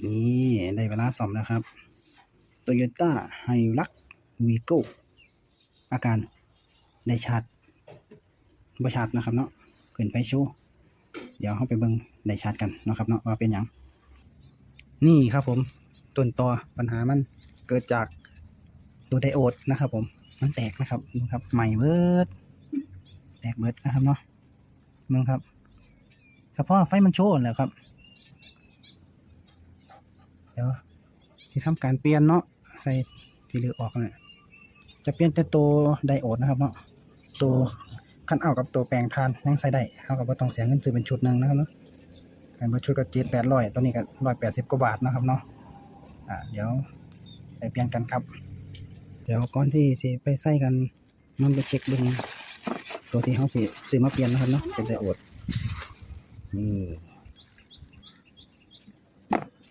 นี่ได้เวลาซ่อมแล้วครับ Toyota h i l u x Vigo อาการได้ชาร์จบ่ชาร์จนะครับเนาะขึ้นไปโชว์เดี๋ยวเราไปเบิ่งได้ชาร์จกันนะครับเนาะว่าเป็นหยังนี่ครับผมต้นตอปัญหามันเกิดจากตัวไดโอดนะครับ ผมมันแตกนะครับดูครับใหม่เบิดแตกเบิดนะครับเนาะมึงครับเฉพาะไฟมันโชว์แหล้วครับ ดี๋ยวที่ทำการเปลี่ยนเนาะใส่ที่เหลือออกเนี่ยจะเปลี่ยนแต่ตัวไดโอดนะครับเนาะตัวคันเอากับตัวแปลงทานยังใส่ได้เท่ากับว่าต้องเสียเงินซื้อเป็นชุดหนึ่งนะครับเนาะเบอร์ชุดก็เจ็ดแปดร้อยตัวนี้ก็ร้อยแปดสิบกว่าบาทนะครับเนาะอ่าเดี๋ยวไปเปลี่ยนกันครับ เดี๋ยวก่อนที่สิไปใส่กันมันไปเช็คเบิ่งตัวที่เขาสิซื้อมาเปลี่ยนนะครับเนาะเป็นไดโอดนี่